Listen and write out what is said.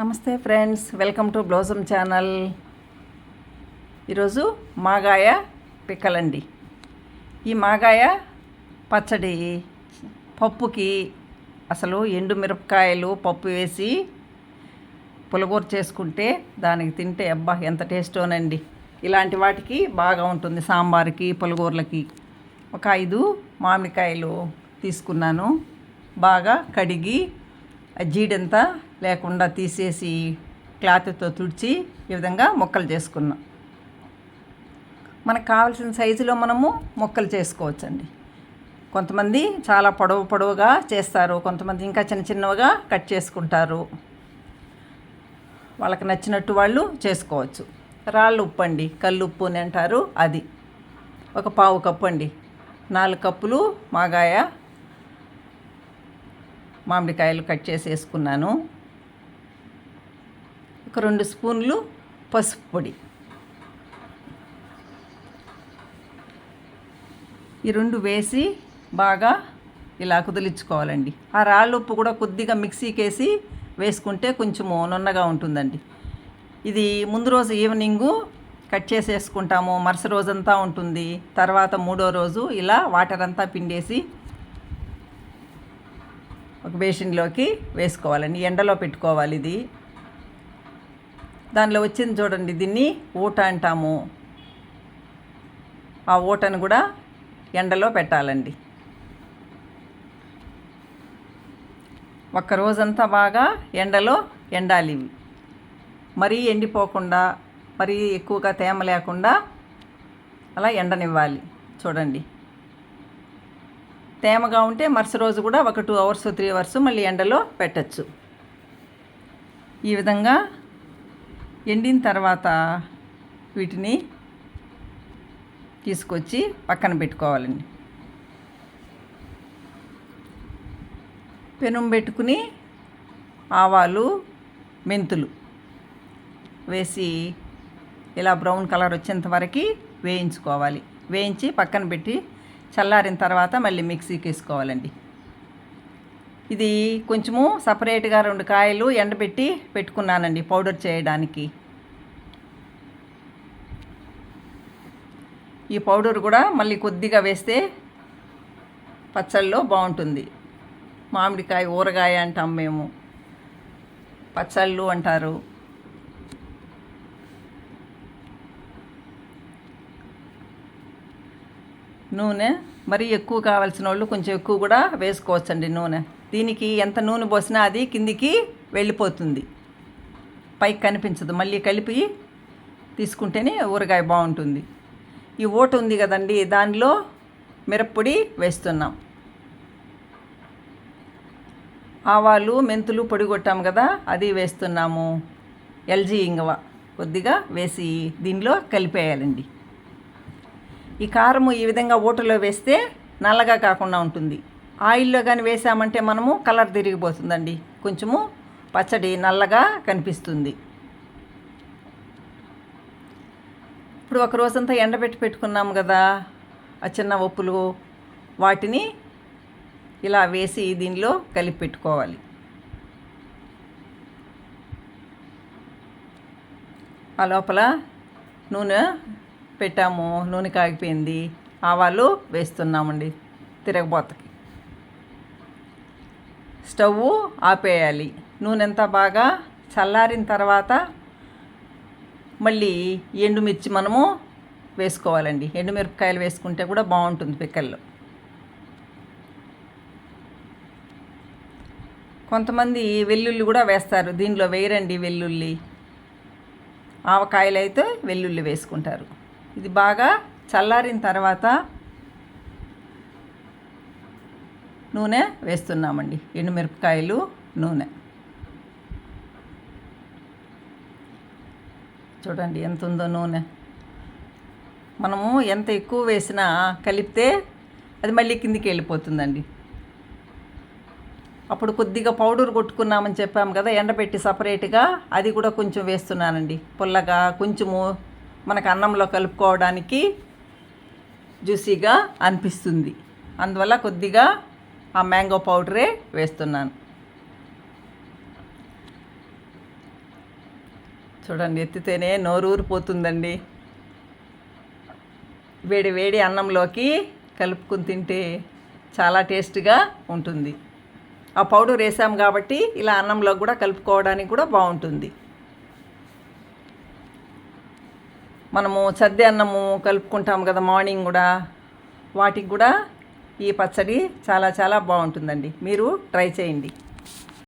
నమస్తే friends welcome to blossom channel. ఈరోజు మాగాయ పిక్కలండి. ఈ మాగాయ పచ్చడి పప్పుకి అసలు ఎండు మిరపకాయలు పప్పు వేసి పులగూర చేసుకుంటే దానికి తింటే అబ్బా ఎంత టేస్టోనండి. ఇలాంటి వాటికి బాగా ఉంటుంది సాంబార్కి పులగూరలకి. ఒక ఐదు మామిడికాయలు తీసుకున్నాను. బాగా కడిగి జీడంతా లేకుండా తీసేసి క్లాత్తో తుడిచి ఈ విధంగా ముక్కలు చేసుకున్నాం. మనకు కావాల్సిన సైజులో మనము ముక్కలు చేసుకోవచ్చండి. కొంతమంది చాలా పొడవు పొడవుగా చేస్తారు కొంతమంది ఇంకా చిన్న చిన్నవిగా కట్ చేసుకుంటారు. వాళ్ళకి నచ్చినట్టు వాళ్ళు చేసుకోవచ్చు. రాళ్ళు ఉప్పు అండి కళ్ళు ఉప్పు అని అంటారు అది. ఒక పావు కప్పు అండి. నాలుగు కప్పులు మాగాయ మామిడికాయలు కట్ చేసి వేసుకున్నాను ఒక రెండు స్పూన్లు పసుపు పొడి. ఈ రెండు వేసి బాగా ఇలా కుదిలించుకోవాలండి. ఆ రాళ్ళు ఉప్పు కూడా కొద్దిగా మిక్సీకి వేసి వేసుకుంటే కొంచెము నున్నగా ఉంటుందండి. ఇది ముందు రోజు ఈవినింగు కట్ చేసేసుకుంటాము. మరుస రోజంతా ఉంటుంది. తర్వాత మూడో రోజు ఇలా వాటర్ అంతా పిండేసి ఒక బేసిన్లోకి వేసుకోవాలండి. ఎండలో పెట్టుకోవాలి ఇది. దానిలో వచ్చింది చూడండి దీన్ని ఊట అంటాము. ఆ ఊటను కూడా ఎండలో పెట్టాలండి. ఒక్క రోజంతా బాగా ఎండలో ఎండాలి ఇవి. మరీ ఎండిపోకుండా మరీ ఎక్కువగా తేమ లేకుండా అలా ఎండనివ్వాలి చూడండి. తేమగా ఉంటే మరుస రోజు కూడా ఒక టూ అవర్స్ త్రీ అవర్స్ మళ్ళీ ఎండలో పెట్టచ్చు. ఈ విధంగా ఎండిన తర్వాత వీటిని తీసుకొచ్చి పక్కన పెట్టుకోవాలండి. పెనం పెట్టుకుని ఆవాలు మెంతులు వేసి ఇలా బ్రౌన్ కలర్ వచ్చేంత వరకు వేయించుకోవాలి. వేయించి పక్కన పెట్టి చల్లారిన తర్వాత మళ్ళీ మిక్సీకి వేసుకోవాలండి. ఇది కొంచెము సపరేట్గా రెండు కాయలు ఎండబెట్టి పెట్టుకున్నానండి పౌడర్ చేయడానికి. ఈ పౌడర్ కూడా మళ్ళీ కొద్దిగా వేస్తే పచ్చళ్ళలో బాగుంటుంది. మామిడికాయ ఊరగాయ అంటాం మేము. పచ్చళ్ళు అంటారు. నూనె మరి ఎక్కువ కావాల్సిన వాళ్ళు కొంచెం ఎక్కువ కూడా వేసుకోవచ్చండి నూనె. దీనికి ఎంత నూనె పోసినా అది కిందికి వెళ్ళిపోతుంది. పైకి కనిపించదు. మళ్ళీ కలిపి తీసుకుంటేనే ఊరగాయ బాగుంటుంది. ఈ ఓటు ఉంది కదండి దానిలో మిరప్పొడి వేస్తున్నాం. ఆవాలు మెంతులు పొడి కొట్టాము కదా అది వేస్తున్నాము. ఎల్జీ ఇంగవ కొద్దిగా వేసి దీనిలో కలిపేయాలండి. ఈ కారము ఈ విధంగా ఓటలో వేస్తే నల్లగా కాకుండా ఉంటుంది. ఆయిల్లో కానీ వేసామంటే మనము కలర్ తిరిగిపోతుందండి. కొంచెము పచ్చడి నల్లగా కనిపిస్తుంది. ఇప్పుడు ఒక రోజంతా ఎండబెట్టి పెట్టుకున్నాం కదా ఆ చిన్న ఉప్పులు వాటిని ఇలా వేసి దీనిలో కలిపి పెట్టుకోవాలి. ఆ లోపల నూనె పెట్టాము నూనె కాగిపోయింది. ఆవాలు వేస్తున్నామండి తిరగబోతకి. స్టవ్ ఆపేయాలి. నూనె అంతా బాగా చల్లారిన తర్వాత మళ్ళీ ఎండుమిర్చి మనము వేసుకోవాలండి. ఎండుమిరపకాయలు వేసుకుంటే కూడా బాగుంటుంది పిక్కల్లో. కొంతమంది వెల్లుల్లి కూడా వేస్తారు. దీనిలో వేయరండి వెల్లుల్లి. ఆవకాయలు అయితే వెల్లుల్లి వేసుకుంటారు. ఇది బాగా చల్లారిన తర్వాత నూనె వేస్తున్నామండి. ఎండుమిరపకాయలు నూనె. చూడండి ఎంత ఉందో నూనె. మనము ఎంత ఎక్కువ వేసినా కలిపితే అది మళ్ళీ కిందికి వెళ్ళిపోతుందండి. అప్పుడు కొద్దిగా పౌడర్ కొట్టుకున్నామని చెప్పాము కదా ఎండబెట్టి సపరేట్గా అది కూడా కొంచెం వేస్తున్నానండి. పుల్లగా కొంచెము మనకు అన్నంలో కలుపుకోవడానికి జ్యూసీగా అనిపిస్తుంది. అందువల్ల కొద్దిగా ఆ మ్యాంగో పౌడరే వేస్తున్నాను. చూడండి ఎత్తితేనే నోరూరిపోతుందండి వేడి వేడి అన్నంలోకి కలుపుకుని తింటే చాలా టేస్ట్గా ఉంటుంది. ఆ పౌడర్ వేసాం కాబట్టి ఇలా అన్నంలో కూడా కలుపుకోవడానికి కూడా బాగుంటుంది. మనము సద్ది అన్నము కలుపుకుంటాం కదా మార్నింగ్ కూడా. వాటికి కూడా ఈ పచ్చడి చాలా చాలా బాగుంటుందండి. మీరు ట్రై చేయండి.